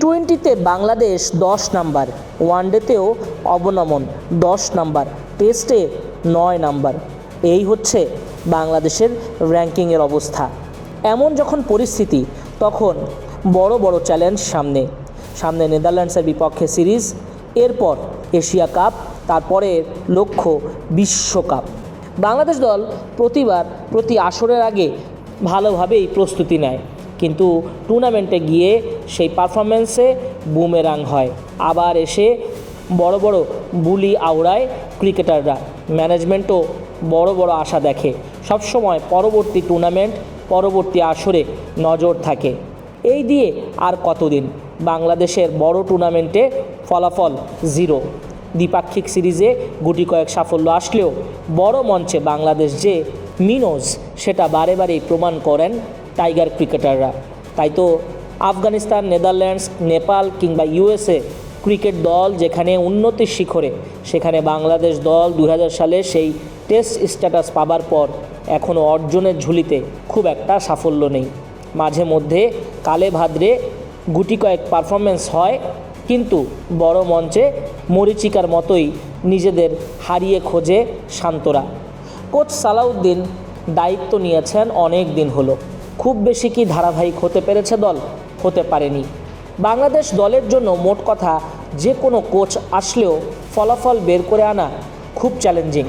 টোয়েন্টিতে বাংলাদেশ দশ নাম্বার, ওয়ানডেতেও অবনমন দশ নাম্বার, টেস্টে নয় নাম্বার। এই হচ্ছে বাংলাদেশের র্যাঙ্কিংয়ের অবস্থা। এমন যখন পরিস্থিতি, তখন বড় বড় চ্যালেঞ্জ সামনে। সামনে নেদারল্যান্ডসের বিপক্ষে সিরিজ, এরপর এশিয়া কাপ তারপরে লক্ষ্য বিশ্বকাপ। বাংলাদেশ দল প্রতিবার প্রতি আসরের আগে ভালোভাবেই প্রস্তুতি নেয়। কিন্তু টুর্নামেন্টে গিয়ে সেই পারফরমেন্সে বুমেরাং হয়। আবার এসে বড় বড় বুলি আওড়ায় ক্রিকেটাররা। ম্যানেজমেন্টও বড় বড় আশা দেখে। সবসময় পরবর্তী টুর্নামেন্ট, পরবর্তী আসরে নজর থাকে। এই দিয়ে আর কতদিন? বাংলাদেশের বড় টুর্নামেন্টে ফলাফল জিরো। দ্বিপাক্ষিক সিরিজে গুটি কয়েক সাফল্য আসলেও বড় মঞ্চে বাংলাদেশ যে মিনোজ, সেটা বারে বারেই প্রমাণ করেন টাইগার ক্রিকেটাররা। তাই তো আফগানিস্তান, নেদারল্যান্ডস, নেপাল কিংবা ইউএসএ ক্রিকেট দল যেখানে উন্নতির শিখরে, সেখানে বাংলাদেশ দল দু সালে সেই টেস্ট স্ট্যাটাস পাবার পর এখনও অর্জনের ঝুলিতে খুব একটা সাফল্য নেই। মাঝে মধ্যে কালে ভাদ্রে গুটি কয়েক পারফরমেন্স হয়, কিন্তু বড় মঞ্চে মরিচিকার মতোই নিজেদের হারিয়ে খোঁজে শান্তরা। কোচ সালাউদ্দিন দায়িত্ব নিয়েছেন অনেক দিন হলো। খুব বেশি কি ধারাবাহিক হতে পেরেছে দল? হতে পারেনি। বাংলাদেশ দলের জন্য মোট কথা, যে কোনো কোচ আসলেও ফলাফল বের করে আনা খুব চ্যালেঞ্জিং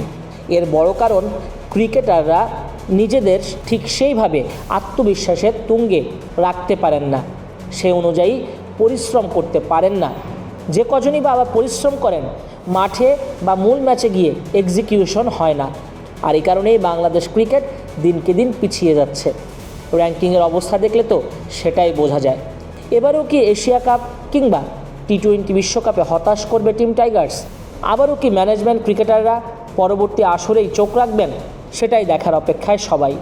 এর বড় কারণ, ক্রিকেটাররা নিজেদের ঠিক সেইভাবে আত্মবিশ্বাসের তুঙ্গে রাখতে পারেন না। সে অনুযায়ী পরিশ্রম করতে পারেন না। যে কজনই বা আবার পরিশ্রম করেন, মাঠে বা মূল ম্যাচে গিয়ে এক্সিকিউশন হয় না। আর এই কারণেই বাংলাদেশ ক্রিকেট দিনকে দিন পিছিয়ে যাচ্ছে। র্যাঙ্কিংয়ের অবস্থা দেখলে তো সেটাই বোঝা যায়। এবারও কি এশিয়া কাপ কিংবা টি টোয়েন্টি বিশ্বকাপে হতাশ করবে টিম টাইগার্স? আবারও কি ম্যানেজমেন্ট ক্রিকেটাররা পরবর্তী আসরেই চোখ রাখবেন? সেটাই দেখার অপেক্ষায় সবাই।